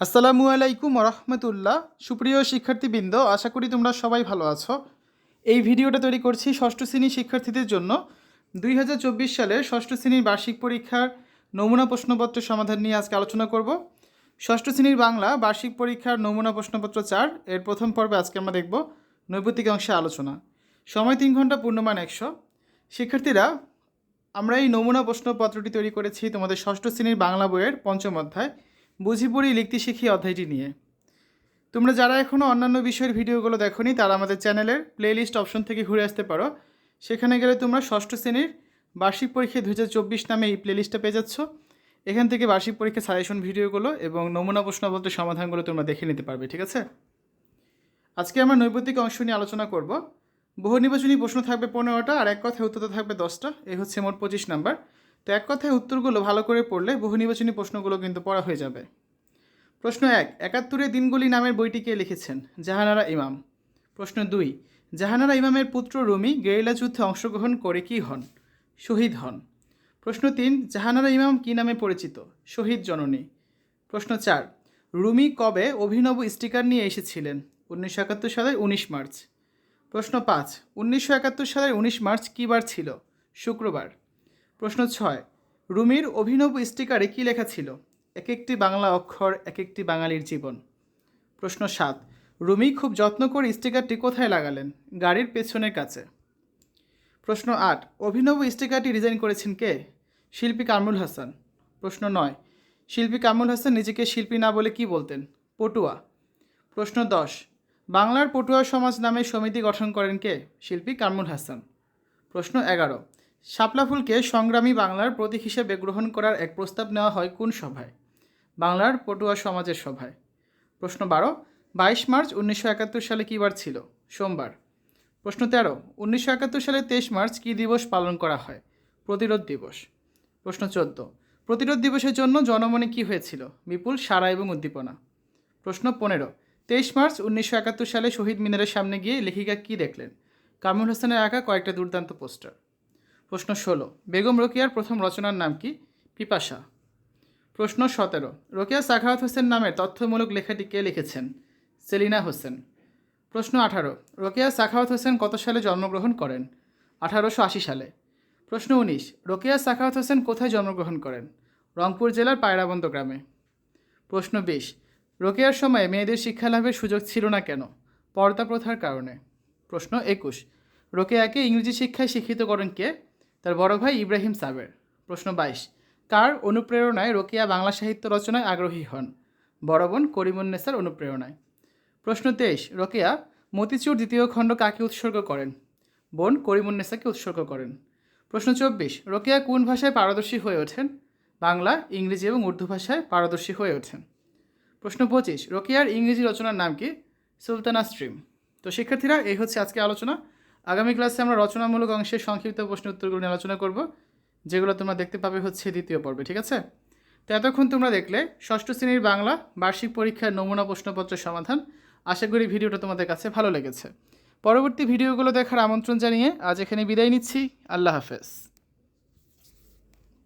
আসসালামু আলাইকুম রহমতুল্লাহ সুপ্রিয় শিক্ষার্থীবৃন্দ, আশা করি তোমরা সবাই ভালো আছো। এই ভিডিওটা তৈরি করছি ষষ্ঠ শ্রেণির শিক্ষার্থীদের জন্য। দুই হাজার চব্বিশ সালের ষষ্ঠ শ্রেণির বার্ষিক পরীক্ষার নমুনা প্রশ্নপত্র সমাধান নিয়ে আজকে আলোচনা করব। ষষ্ঠ শ্রেণির বাংলা বার্ষিক পরীক্ষার নমুনা প্রশ্নপত্র চার, এর প্রথম পর্বে আজকে আমরা দেখব নৈপতিক অংশে আলোচনা। সময় তিন ঘণ্টা, পূর্ণমান একশো। শিক্ষার্থীরা, আমরা এই নমুনা প্রশ্নপত্রটি তৈরি করেছি তোমাদের ষষ্ঠ শ্রেণির বাংলা বইয়ের পঞ্চম অধ্যায়। বুঝি পড়ি লিখতে শিখি অধ্যায়টি নিয়ে। তোমরা যারা এখনও অন্যান্য বিষয়ের ভিডিওগুলো দেখোনি, তারা আমাদের চ্যানেলের প্লেলিস্ট অপশন থেকে ঘুরে আসতে পারো। সেখানে গেলে তোমরা ষষ্ঠ শ্রেণির বার্ষিক পরীক্ষা দু হাজার চব্বিশ নামে এই প্লেলিস্টটা পেয়ে যাচ্ছ। এখান থেকে বার্ষিক পরীক্ষা সাজেশন ভিডিওগুলো এবং নমুনা প্রশ্নপত্রের সমাধানগুলো তোমরা দেখে নিতে পারবে, ঠিক আছে? আজকে আমরা নৈপতিক অংশ নিয়ে আলোচনা করব। বহু নির্বাচনী প্রশ্ন থাকবে পনেরোটা আর এক কথায় উত্তর থাকবে দশটা। এই হচ্ছে মোট পঁচিশ নাম্বার। তো এক কথায় উত্তরগুলো ভালো করে পড়লে বহু নির্বাচনী প্রশ্নগুলো কিন্তু পড়া হয়ে যাবে। প্রশ্ন এক, একাত্তরের দিনগুলি নামের বইটি কে লিখেছেন? জাহানারা ইমাম। প্রশ্ন দুই, জাহানারা ইমামের পুত্র রুমি গেরিলা যুদ্ধে অংশগ্রহণ করে কি হন? শহীদ হন। প্রশ্ন তিন, জাহানারা ইমাম কী নামে পরিচিত? শহীদ জননী। প্রশ্ন চার, রুমি কবে অভিনব স্টিকার নিয়ে এসেছিলেন? উনিশশো একাত্তর সালের উনিশ মার্চ। প্রশ্ন পাঁচ, উনিশশো একাত্তর সালের উনিশ মার্চ কী বার ছিল? শুক্রবার। প্রশ্ন ছয়, রুমির অভিনব স্টিকারে কী লেখা ছিল? এক একটি বাংলা অক্ষর, এক একটি বাঙালির জীবন। প্রশ্ন সাত, রুমি খুব যত্ন করে স্টিকারটি কোথায় লাগালেন? গাড়ির পেছনের কাছে। প্রশ্ন আট, অভিনব স্টিকারটি ডিজাইন করেছেন কে? শিল্পী কামরুল হাসান। প্রশ্ন নয়, শিল্পী কামরুল হাসান নিজেকে শিল্পী না বলে কি বলতেন? পটুয়া। প্রশ্ন দশ, বাংলার পটুয়া সমাজ নামে সমিতি গঠন করেন কে? শিল্পী কামরুল হাসান। প্রশ্ন এগারো শাপলা ফুলকে সংগ্রামী বাংলার প্রতীক হিসেবে গ্রহণ করার এক প্রস্তাব নেওয়া হয় কোন সভায়? বাংলার পটুয়া সমাজের সভায়। প্রশ্ন বারো, বাইশ মার্চ উনিশশো একাত্তর সালে কী বার ছিল? সোমবার। প্রশ্ন তেরো, উনিশশো একাত্তর সালে তেইশ মার্চ কী দিবস পালন করা হয়? প্রতিরোধ দিবস। প্রশ্ন চোদ্দ, প্রতিরোধ দিবসের জন্য জনমনে কী হয়েছিল? বিপুল সারা এবং উদ্দীপনা। প্রশ্ন পনেরো, তেইশ মার্চ উনিশশো একাত্তর সালে শহীদ মিনারের সামনে গিয়ে লেখিকা কী দেখলেন? কামরুল হোসেনের আঁকা কয়েকটা দুর্দান্ত পোস্টার। প্রশ্ন ষোলো। বেগম রোকিয়ার প্রথম রচনার নাম কি? পিপাসা। প্রশ্ন সতেরো। রোকেয়া সাখাওয়াত হোসেন নামের তথ্যমূলক লেখাটি কে লিখেছেন? সেলিনা হোসেন। প্রশ্ন আঠারো। রোকেয়া সাখাওয়াত হোসেন কত সালে জন্মগ্রহণ করেন? আঠারোশো আশি সালে। প্রশ্ন উনিশ। রোকেয়া সাখাওয়াত হোসেন কোথায় জন্মগ্রহণ করেন? রংপুর জেলার পায়রাবন্দ গ্রামে। প্রশ্ন বিশ। রোকেয়ার সময় মেয়েদের শিক্ষা লাভের সুযোগ ছিল না কেন? পর্দা প্রথার কারণে। প্রশ্ন একুশ। রোকেয়াকে ইংরেজি শিক্ষায় শিক্ষিত করেন কে? তার বড় ভাই ইব্রাহিম সাবের। প্রশ্ন বাইশ, কার অনুপ্রেরণায় রোকেয়া বাংলা সাহিত্য রচনায় আগ্রহী হন? বড় বোন করিমুন্নেসার অনুপ্রেরণায়। প্রশ্ন তেইশ, রোকেয়া মতিচুর দ্বিতীয় খণ্ড কাকে উৎসর্গ করেন? বোন করিমুন্নেসাকে উৎসর্গ করেন। প্রশ্ন চব্বিশ, রোকেয়া কোন ভাষায় পারদর্শী হয়ে ওঠেন? বাংলা, ইংরেজি এবং উর্দু ভাষায় পারদর্শী হয়ে ওঠেন। প্রশ্ন পঁচিশ, রোকেয়ার ইংরেজি রচনার নাম কি? সুলতানা স্ট্রিম। তো শিক্ষার্থীরা, এই হচ্ছে আজকে আলোচনা। আগামী ক্লাসে আমরা রচনামূলক অংশের সংক্ষিপ্ত প্রশ্ন উত্তরগুলো নিয়ে আলোচনা করব, যেগুলো তোমরা দেখতে পাবে হচ্ছে দ্বিতীয় পর্বে, ঠিক আছে? তো এতক্ষণ তোমরা দেখলে ষষ্ঠ শ্রেণির বাংলা বার্ষিক পরীক্ষার নমুনা প্রশ্নপত্রের সমাধান। আশা করি ভিডিওটা তোমাদের কাছে ভালো লেগেছে। পরবর্তী ভিডিওগুলো দেখার আমন্ত্রণ জানিয়ে আজ এখানে বিদায় নিচ্ছি। আল্লাহ হাফেজ।